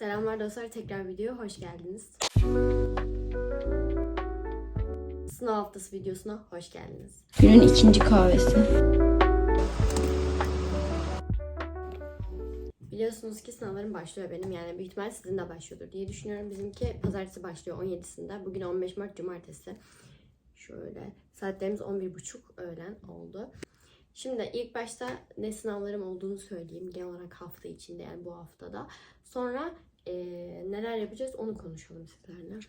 Selamlar dostlar, tekrar videoya hoş geldiniz. Sınav haftası videosuna hoş geldiniz. Günün ikinci kahvesi. Biliyorsunuz ki sınavlarım başlıyor benim yani büyük ihtimal sizin de başlıyordur diye düşünüyorum. Bizimki pazartesi başlıyor 17'sinde. Bugün 15 Mart Cumartesi. Şöyle saatlerimiz 11.30 öğlen oldu. Şimdi ilk başta ne sınavlarım olduğunu söyleyeyim genel olarak hafta içinde yani bu haftada. Sonra eee, neler yapacağız onu konuşalım sizlerle.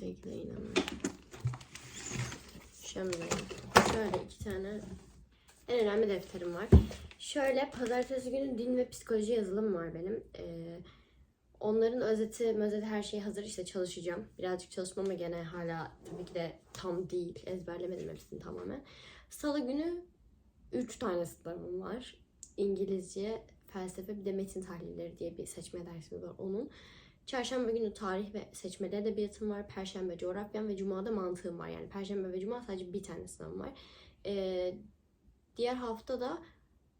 Sevgili inanın. Şimdi şöyle iki tane en önemli defterim var. Şöyle pazartesi günü din ve psikoloji yazılım var benim. Ee, onların özeti, özeti her şey hazır işte çalışacağım. Birazcık çalışmam ama gene hala tabii ki de tam değil. Ezberlemedim hepsini tamamen. Salı günü 3 tane sınavım var. İngilizce, felsefe bir de metin tahlilleri diye bir seçme dersimiz var onun. Çarşamba günü tarih ve seçmeli edebiyatım var. Perşembe coğrafyam ve cumada mantığım var. Yani perşembe ve cuma sadece bir tane sınavım var. Ee, diğer hafta da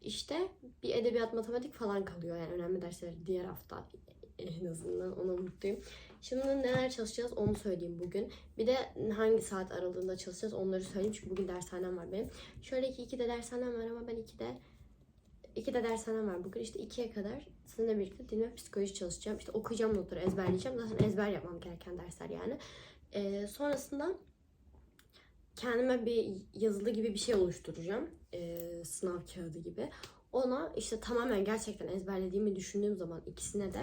işte bir edebiyat matematik falan kalıyor. Yani önemli dersler diğer hafta en azından ona mutluyum. Şimdi neler çalışacağız onu söyleyeyim bugün. Bir de hangi saat aralığında çalışacağız onları söyleyeyim. Çünkü bugün dershanem var benim. Şöyle ki iki de dershanem var ama ben iki de iki de dershanem var bugün. İşte ikiye kadar sizinle birlikte din psikoloji çalışacağım. İşte okuyacağım notları ezberleyeceğim. Zaten ezber yapmam gereken dersler yani. Ee, sonrasında kendime bir yazılı gibi bir şey oluşturacağım. Ee, sınav kağıdı gibi. Ona işte tamamen gerçekten ezberlediğimi düşündüğüm zaman ikisine de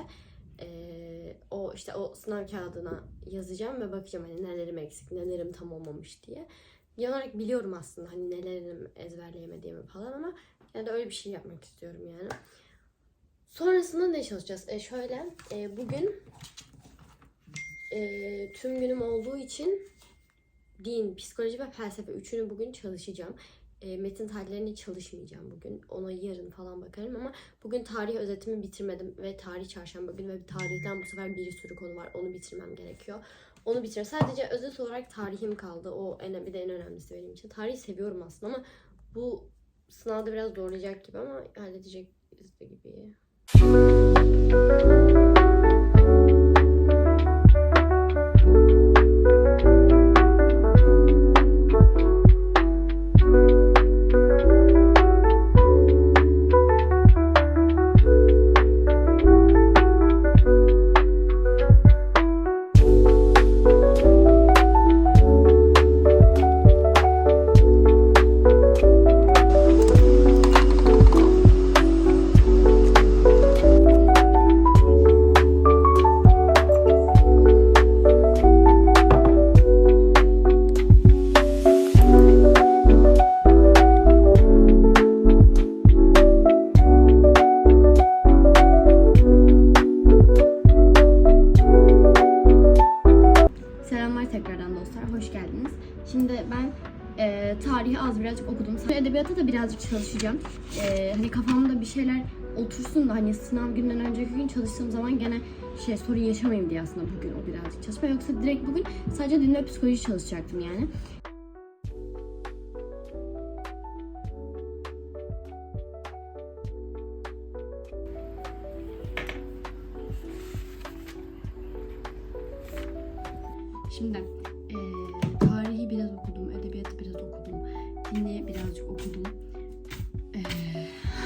ee, o işte o sınav kağıdına yazacağım ve bakacağım hani nelerim eksik, nelerim tam olmamış diye. Genel olarak biliyorum aslında hani nelerim ezberleyemediğimi falan ama yani de öyle bir şey yapmak istiyorum yani. Sonrasında ne çalışacağız? E şöyle e, bugün e, tüm günüm olduğu için din, psikoloji ve felsefe üçünü bugün çalışacağım. E, metin tahlillerini çalışmayacağım bugün. Ona yarın falan bakarım ama bugün tarih özetimi bitirmedim ve tarih çarşamba günü ve tarihten bu sefer bir sürü konu var. Onu bitirmem gerekiyor. Onu bitir. Sadece özet olarak tarihim kaldı. O en, bir de en önemlisi benim için. Tarihi seviyorum aslında ama bu sınavda biraz zorlayacak gibi ama halledeceğiz de gibi. Şimdi ben e, tarihi az birazcık okudum. Edebiyata da birazcık çalışacağım. E, hani kafamda bir şeyler otursun da hani sınav günden önceki gün çalıştığım zaman gene şey sorun yaşamayayım diye aslında bugün o birazcık çalışma. Yoksa direkt bugün sadece din ve psikoloji çalışacaktım yani. Şimdi dini birazcık okudum. Eee,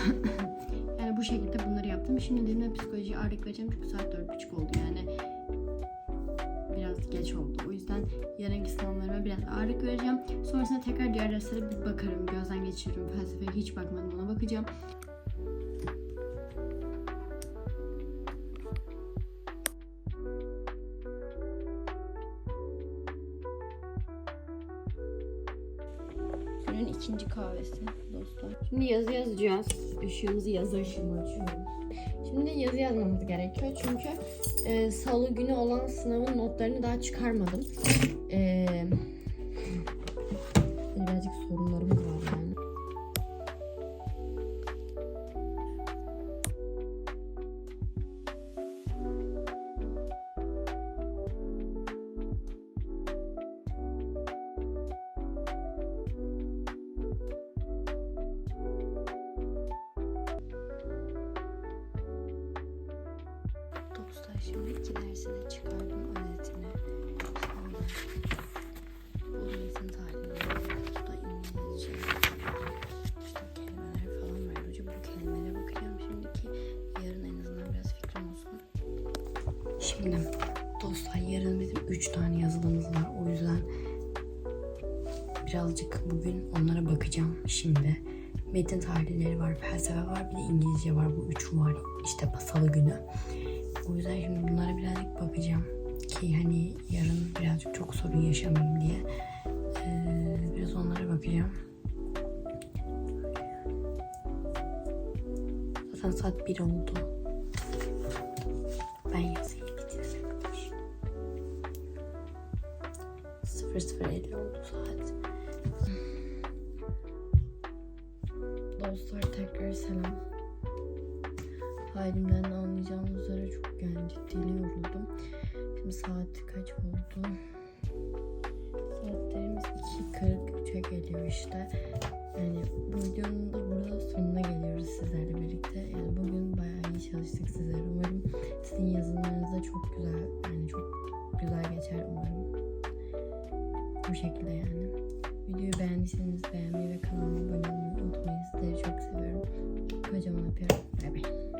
yani bu şekilde bunları yaptım. Şimdi din ve psikolojiye ağırlık vereceğim çünkü saat dört buçuk oldu yani biraz geç oldu. O yüzden yarınki sınavlarıma biraz ağırlık vereceğim. Sonrasında tekrar diğer derslere bir bakarım, gözden geçiririm. Felsefeye hiç bakmadım ona bakacağım. Günün ikinci kahvesi dostlar. Şimdi yazı yazacağız. Işığımızı yazı ışığını açıyorum. Şimdi yazı yazmamız gerekiyor çünkü e, salı günü olan sınavın notlarını daha çıkarmadım. E, birazcık sorunlarımız Şimdi iki dersi de çıkardım özetini. Şöyle. Bu metin tahlili. Bu İngilizce. Kelimeler falan var. Hocam bu kelimelere bakacağım şimdi ki yarın en azından biraz fikrim olsun. Şimdi dostlar yarın bizim 3 tane yazılımız var. O yüzden birazcık bugün onlara bakacağım şimdi. Metin tahlilleri var, felsefe var, bir de İngilizce var. Bu üçü var işte salı günü. O yüzden şimdi bunlara birazcık bakacağım. Ki hani yarın birazcık çok sorun yaşamayayım diye. Ee, biraz onlara bakacağım. Zaten saat 1 oldu. Ben yazıyı bitirdim. 00.50 oldu saat. Dostlar tekrar selam halimden de anlayacağınız üzere çok yani ciddiyle yoruldum. Şimdi saat kaç oldu? Saatlerimiz 2.43'e geliyor işte. Yani bu videonun da burada sonuna geliyoruz sizlerle birlikte. Yani bugün bayağı iyi çalıştık sizlere. Umarım sizin yazılarınız da çok güzel yani çok güzel geçer umarım. Bu şekilde yani. Videoyu beğendiyseniz beğenmeyi ve kanalıma abone olmayı unutmayın. Sizleri çok seviyorum. Kocaman öpüyorum. Bay bay.